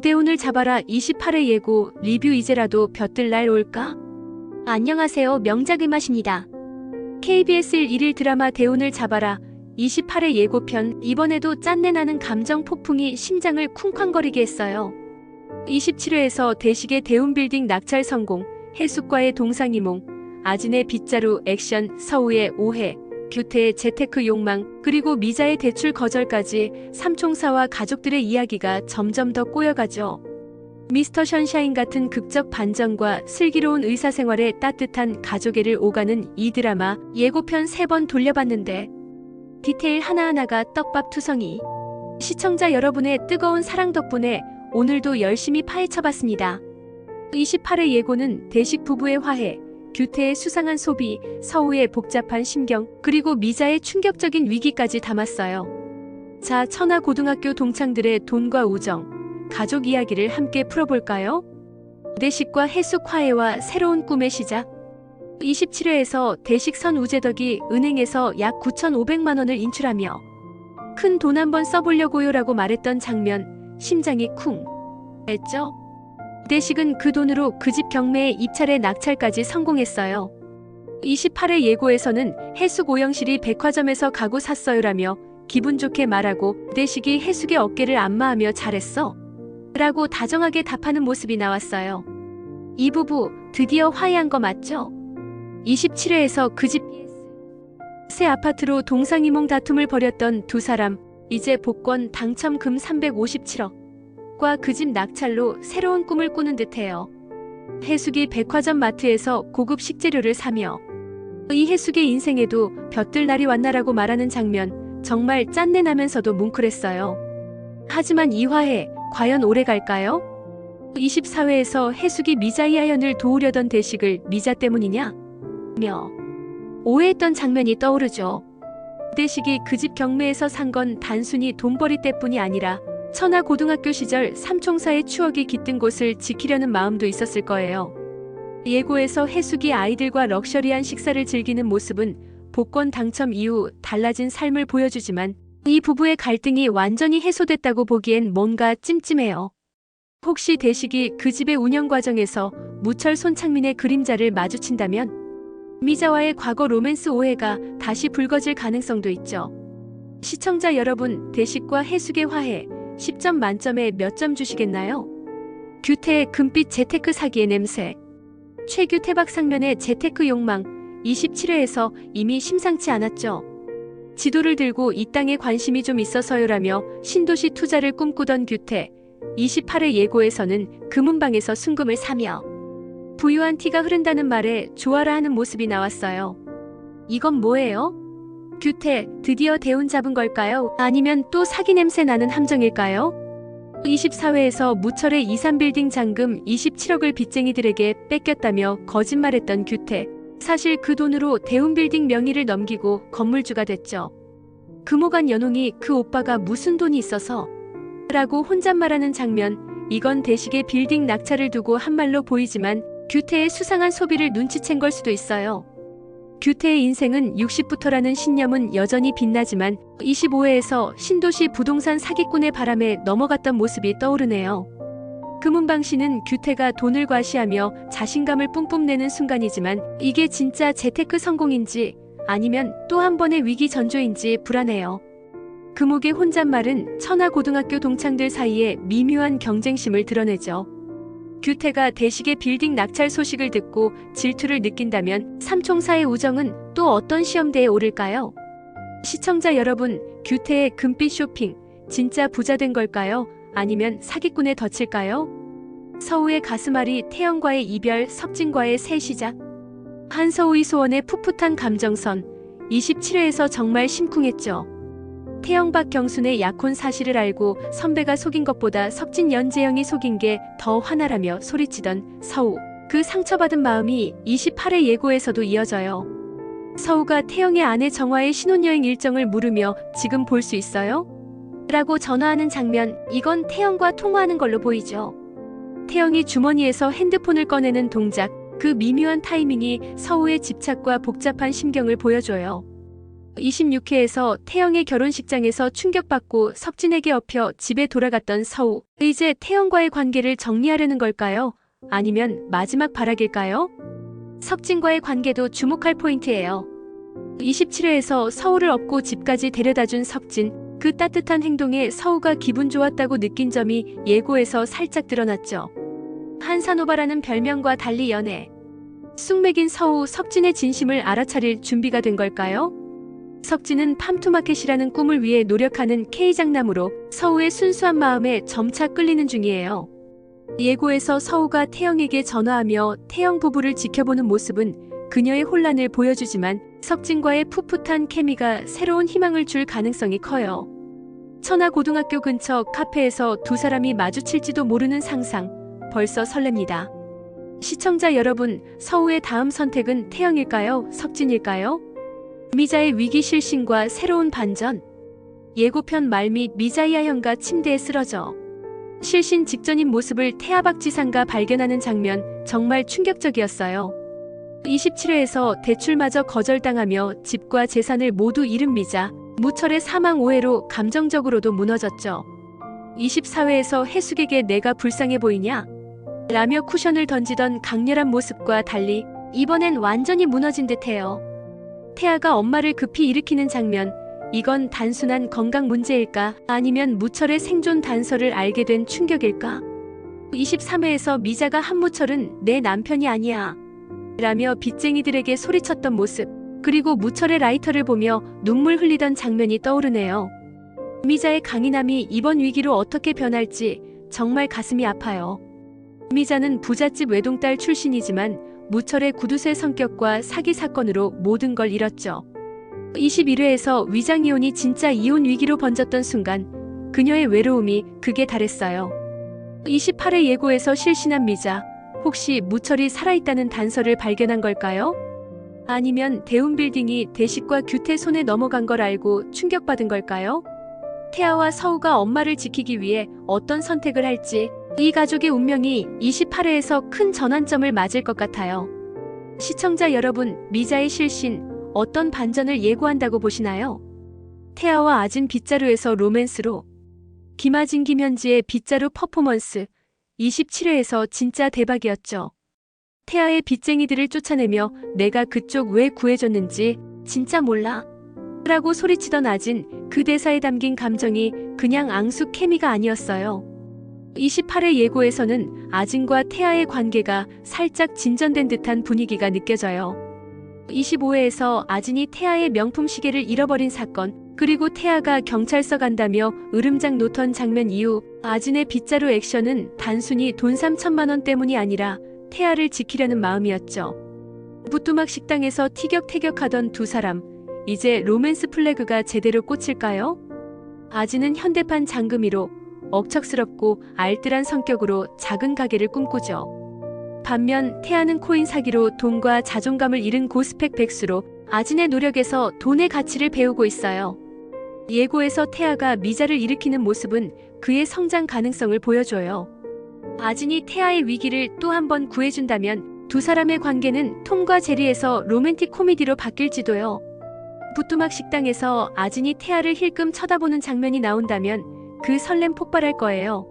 대운을 잡아라 28회 예고 리뷰 이제라도 볕들 날 올까? 안녕하세요 명작의 맛입니다. KBS 1일 드라마 대운을 잡아라 28회 예고편 이번에도 짠내 나는 감정 폭풍이 심장을 쿵쾅거리게 했어요. 27회에서 대식의 대운 빌딩 낙찰 성공, 해숙과의 동상이몽, 아진의 빗자루 액션, 서우의 오해, 규태의 재테크 욕망, 그리고 미자의 대출 거절까지 삼총사와 가족들의 이야기가 점점 더 꼬여가죠. 미스터 션샤인 같은 극적 반전과 슬기로운 의사생활에 따뜻한 가족애를 오가는 이 드라마 예고편 세 번 돌려봤는데 디테일 하나하나가 떡밥 투성이 시청자 여러분의 뜨거운 사랑 덕분에 오늘도 열심히 파헤쳐봤습니다. 28회 예고는 대식 부부의 화해, 규태의 수상한 소비, 서우의 복잡한 심경, 그리고 미자의 충격적인 위기까지 담았어요. 자, 천하 고등학교 동창들의 돈과 우정, 가족 이야기를 함께 풀어볼까요? 대식과 해숙 화해와 새로운 꿈의 시작. 27회에서 대식 선 우재덕이 은행에서 약 9,500만 원을 인출하며 큰 돈 한번 써보려고요 라고 말했던 장면, 심장이 쿵 했죠. 대식은 그 돈으로 그 집 경매에 입찰에 낙찰까지 성공했어요. 28회 예고에서는 해숙 오영실이 백화점에서 가구 샀어요라며 기분 좋게 말하고 대식이 해숙의 어깨를 안마하며 잘했어. 라고 다정하게 답하는 모습이 나왔어요. 이 부부 드디어 화해한 거 맞죠? 27회에서 그집 새 아파트로 동상이몽 다툼을 벌였던 두 사람 이제 복권 당첨금 357억 과 그 집 낙찰로 새로운 꿈을 꾸는 듯해요. 해숙이 백화점 마트에서 고급 식재료를 사며 이 해숙의 인생에도 볕들 날이 왔나라고 말하는 장면 정말 짠내 나면서도 뭉클했어요. 하지만 이 화해 과연 오래 갈까요? 24회에서 해숙이 미자 이하연을 도우려던 대식을 미자 때문이냐? 며 오해했던 장면이 떠오르죠. 대식이 그 집 경매에서 산 건 단순히 돈벌이 때뿐이 아니라 천하 고등학교 시절 삼총사의 추억이 깃든 곳을 지키려는 마음도 있었을 거예요. 예고에서 해숙이 아이들과 럭셔리한 식사를 즐기는 모습은 복권 당첨 이후 달라진 삶을 보여주지만 이 부부의 갈등이 완전히 해소됐다고 보기엔 뭔가 찜찜해요. 혹시 대식이 그 집의 운영 과정에서 무철 손창민의 그림자를 마주친다면 미자와의 과거 로맨스 오해가 다시 불거질 가능성도 있죠. 시청자 여러분, 대식과 해숙의 화해 10점 만점에 몇 점 주시겠나요? 규태의 금빛 재테크 사기의 냄새. 최규 태 박 상면의 재테크 욕망 27회에서 이미 심상치 않았죠. 지도를 들고 이 땅에 관심이 좀 있어서요라며 신도시 투자를 꿈꾸던 규태 28회 예고에서는 금은방에서 순금을 사며 부유한 티가 흐른다는 말에 좋아라 하는 모습이 나왔어요. 이건 뭐예요? 규태, 드디어 대운 잡은 걸까요? 아니면 또 사기 냄새 나는 함정일까요? 24회에서 무철의 이산빌딩 잔금 27억을 빚쟁이들에게 뺏겼다며 거짓말했던 규태. 사실 그 돈으로 대운빌딩 명의를 넘기고 건물주가 됐죠. 금호간 연홍이 그 오빠가 무슨 돈이 있어서 라고 혼잣말하는 장면. 이건 대식의 빌딩 낙찰을 두고 한 말로 보이지만 규태의 수상한 소비를 눈치챈 걸 수도 있어요. 규태의 인생은 60부터라는 신념은 여전히 빛나지만 25회에서 신도시 부동산 사기꾼의 바람에 넘어갔던 모습이 떠오르네요. 금은방 씨는 규태가 돈을 과시하며 자신감을 뿜뿜 내는 순간이지만 이게 진짜 재테크 성공인지 아니면 또 한 번의 위기 전조인지 불안해요. 금옥의 혼잣말은 천하고등학교 동창들 사이에 미묘한 경쟁심을 드러내죠. 규태가 대식의 빌딩 낙찰 소식을 듣고 질투를 느낀다면 삼총사의 우정은 또 어떤 시험대에 오를까요? 시청자 여러분, 규태의 금빛 쇼핑 진짜 부자 된 걸까요? 아니면 사기꾼에 덫일까요? 서우의 가슴앓이 태영과의 이별, 석진과의 새 시작. 한서우의 소원의 풋풋한 감정선 27회에서 정말 심쿵했죠. 태영박 경순의 약혼 사실을 알고 선배가 속인 것보다 석진 연재영이 속인 게 더 화나라며 소리치던 서우. 그 상처받은 마음이 28회 예고에서도 이어져요. 서우가 태영의 아내 정화의 신혼여행 일정을 물으며 지금 볼 수 있어요? 라고 전화하는 장면, 이건 태영과 통화하는 걸로 보이죠. 태영이 주머니에서 핸드폰을 꺼내는 동작, 그 미묘한 타이밍이 서우의 집착과 복잡한 심경을 보여줘요. 26회에서 태영의 결혼식장에서 충격받고 석진에게 엎여 집에 돌아갔던 서우. 이제 태영과의 관계를 정리하려는 걸까요? 아니면 마지막 발악일까요? 석진과의 관계도 주목할 포인트예요. 27회에서 서우를 업고 집까지 데려다 준 석진. 그 따뜻한 행동에 서우가 기분 좋았다고 느낀 점이 예고에서 살짝 드러났죠. 한산오바라는 별명과 달리 연애. 쑥맥인 서우 석진의 진심을 알아차릴 준비가 된 걸까요? 석진은 팜투마켓이라는 꿈을 위해 노력하는 K장남으로 서우의 순수한 마음에 점차 끌리는 중이에요. 예고에서 서우가 태영에게 전화하며 태영 부부를 지켜보는 모습은 그녀의 혼란을 보여주지만 석진과의 풋풋한 케미가 새로운 희망을 줄 가능성이 커요. 천하고등학교 근처 카페에서 두 사람이 마주칠지도 모르는 상상, 벌써 설렙니다. 시청자 여러분, 서우의 다음 선택은 태영일까요? 석진일까요? 미자의 위기 실신과 새로운 반전. 예고편 말미 미자이아 형과 침대에 쓰러져. 실신 직전인 모습을 태아박 지상가 발견하는 장면 정말 충격적이었어요. 27회에서 대출마저 거절당하며 집과 재산을 모두 잃은 미자, 무철의 사망 오해로 감정적으로도 무너졌죠. 24회에서 해숙에게 내가 불쌍해 보이냐? 라며 쿠션을 던지던 강렬한 모습과 달리 이번엔 완전히 무너진 듯해요. 태아가 엄마를 급히 일으키는 장면, 이건 단순한 건강 문제일까? 아니면 무철의 생존 단서를 알게 된 충격일까? 23회에서 미자가 한무철은 내 남편이 아니야. 라며 빚쟁이들에게 소리쳤던 모습, 그리고 무철의 라이터를 보며 눈물 흘리던 장면이 떠오르네요. 미자의 강인함이 이번 위기로 어떻게 변할지 정말 가슴이 아파요. 미자는 부잣집 외동딸 출신이지만 무철의 구두쇠 성격과 사기 사건으로 모든 걸 잃었죠. 21회에서 위장 이혼이 진짜 이혼 위기로 번졌던 순간 그녀의 외로움이 극에 달했어요. 28회 예고에서 실신한 미자, 혹시 무철이 살아있다는 단서를 발견한 걸까요? 아니면 대운 빌딩이 대식과 규태 손에 넘어간 걸 알고 충격받은 걸까요? 태아와 서우가 엄마를 지키기 위해 어떤 선택을 할지 이 가족의 운명이 28회에서 큰 전환점을 맞을 것 같아요. 시청자 여러분, 미자의 실신 어떤 반전을 예고한다고 보시나요? 태아와 아진 빗자루에서 로맨스로 김아진 김현지의 빗자루 퍼포먼스 27회에서 진짜 대박이었죠. 태아의 빚쟁이들을 쫓아내며 내가 그쪽 왜 구해줬는지 진짜 몰라. 라고 소리치던 아진 그 대사에 담긴 감정이 그냥 앙숙 케미가 아니었어요. 28회 예고에서는 아진과 태아의 관계가 살짝 진전된 듯한 분위기가 느껴져요. 25회에서 아진이 태아의 명품 시계를 잃어버린 사건, 그리고 태아가 경찰서 간다며 으름장 놓던 장면 이후 아진의 빗자루 액션은 단순히 돈 3천만 원 때문이 아니라 태아를 지키려는 마음이었죠. 부뚜막 식당에서 티격태격하던 두 사람, 이제 로맨스 플래그가 제대로 꽂힐까요? 아진은 현대판 장금이로 억척스럽고 알뜰한 성격으로 작은 가게를 꿈꾸죠. 반면 태아는 코인 사기로 돈과 자존감을 잃은 고스펙 백수로 아진의 노력에서 돈의 가치를 배우고 있어요. 예고에서 태아가 미자를 일으키는 모습은 그의 성장 가능성을 보여줘요. 아진이 태아의 위기를 또 한 번 구해준다면 두 사람의 관계는 톰과 제리에서 로맨틱 코미디로 바뀔지도요. 부뚜막 식당에서 아진이 태아를 힐끔 쳐다보는 장면이 나온다면 그 설렘 폭발할 거예요.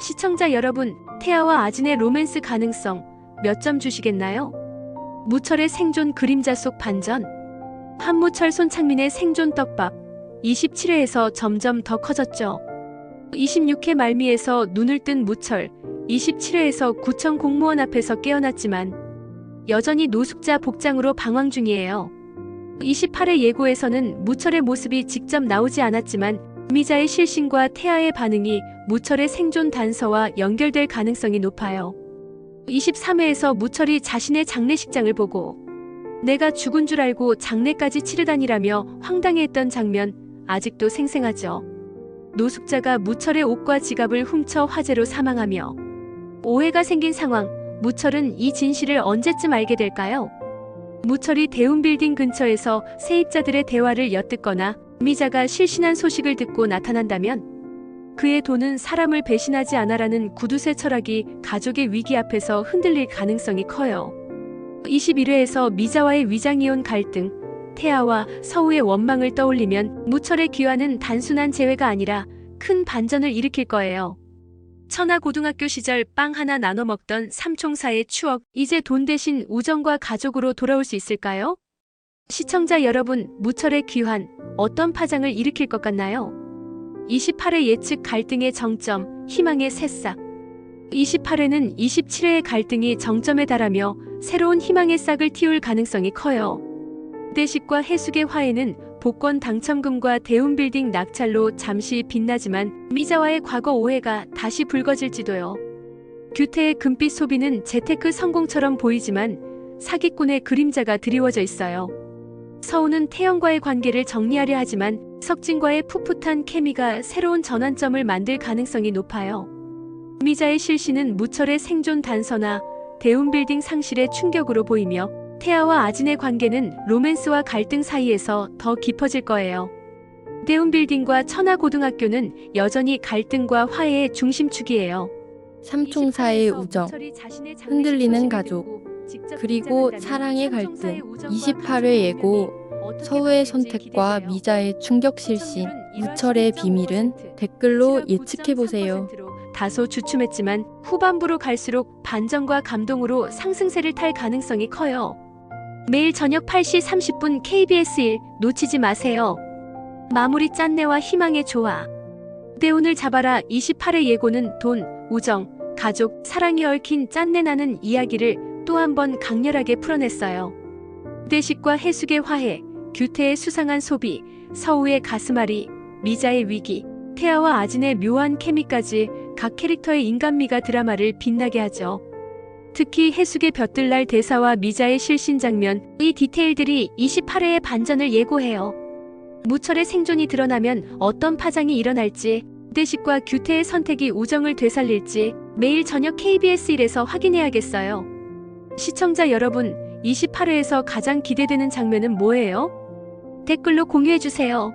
시청자 여러분, 태아와 아진의 로맨스 가능성 몇 점 주시겠나요? 무철의 생존 그림자 속 반전. 한무철 손창민의 생존 떡밥 27회에서 점점 더 커졌죠. 26회 말미에서 눈을 뜬 무철 27회에서 구청 공무원 앞에서 깨어났지만 여전히 노숙자 복장으로 방황 중이에요. 28회 예고에서는 무철의 모습이 직접 나오지 않았지만 미자의 실신과 태아의 반응이 무철의 생존 단서와 연결될 가능성이 높아요. 23회에서 무철이 자신의 장례식장을 보고 내가 죽은 줄 알고 장례까지 치르다니라며 황당해했던 장면 아직도 생생하죠. 노숙자가 무철의 옷과 지갑을 훔쳐 화재로 사망하며 오해가 생긴 상황, 무철은 이 진실을 언제쯤 알게 될까요? 무철이 대운빌딩 근처에서 세입자들의 대화를 엿듣거나 미자가 실신한 소식을 듣고 나타난다면 그의 돈은 사람을 배신하지 않아라는 구두쇠 철학이 가족의 위기 앞에서 흔들릴 가능성이 커요. 21회에서 미자와의 위장이혼 갈등, 태아와 서우의 원망을 떠올리면 무철의 귀환은 단순한 재회가 아니라 큰 반전을 일으킬 거예요. 천하고등학교 시절 빵 하나 나눠 먹던 삼총사의 추억, 이제 돈 대신 우정과 가족으로 돌아올 수 있을까요? 시청자 여러분, 무철의 귀환, 어떤 파장을 일으킬 것 같나요? 28회 예측 갈등의 정점, 희망의 새싹. 28회는 27회의 갈등이 정점에 달하며 새로운 희망의 싹을 틔울 가능성이 커요. 대식과 해숙의 화해는 복권 당첨금과 대운빌딩 낙찰로 잠시 빛나지만 미자와의 과거 오해가 다시 불거질지도요. 규태의 금빛 소비는 재테크 성공처럼 보이지만 사기꾼의 그림자가 드리워져 있어요. 서우는 태영과의 관계를 정리하려 하지만 석진과의 풋풋한 케미가 새로운 전환점을 만들 가능성이 높아요. 미자의 실시는 무철의 생존 단서나 대운빌딩 상실의 충격으로 보이며 태아와 아진의 관계는 로맨스와 갈등 사이에서 더 깊어질 거예요. 대운빌딩과 천하고등학교는 여전히 갈등과 화해의 중심축이에요. 삼총사의 우정, 흔들리는 가족, 그리고 사랑의 갈등, 28회 예고, 서우의 선택과 미자의 충격 실신, 무철의 비밀은 댓글로 예측해보세요. 다소 주춤했지만 후반부로 갈수록 반전과 감동으로 상승세를 탈 가능성이 커요. 매일 저녁 8시 30분 KBS 1 놓치지 마세요. 마무리 짠내와 희망의 조화. 대운을 잡아라 28회 예고는 돈, 우정, 가족, 사랑이 얽힌 짠내 나는 이야기를 또 한 번 강렬하게 풀어냈어요. 대식과 해숙의 화해, 규태의 수상한 소비, 서우의 가슴앓이, 미자의 위기, 태아와 아진의 묘한 케미까지 각 캐릭터의 인간미가 드라마를 빛나게 하죠. 특히 해숙의 볕들날 대사와 미자의 실신 장면, 이 디테일들이 28회의 반전을 예고해요. 무철의 생존이 드러나면 어떤 파장이 일어날지, 대식과 규태의 선택이 우정을 되살릴지 매일 저녁 KBS1에서 확인해야겠어요. 시청자 여러분, 28회에서 가장 기대되는 장면은 뭐예요? 댓글로 공유해주세요.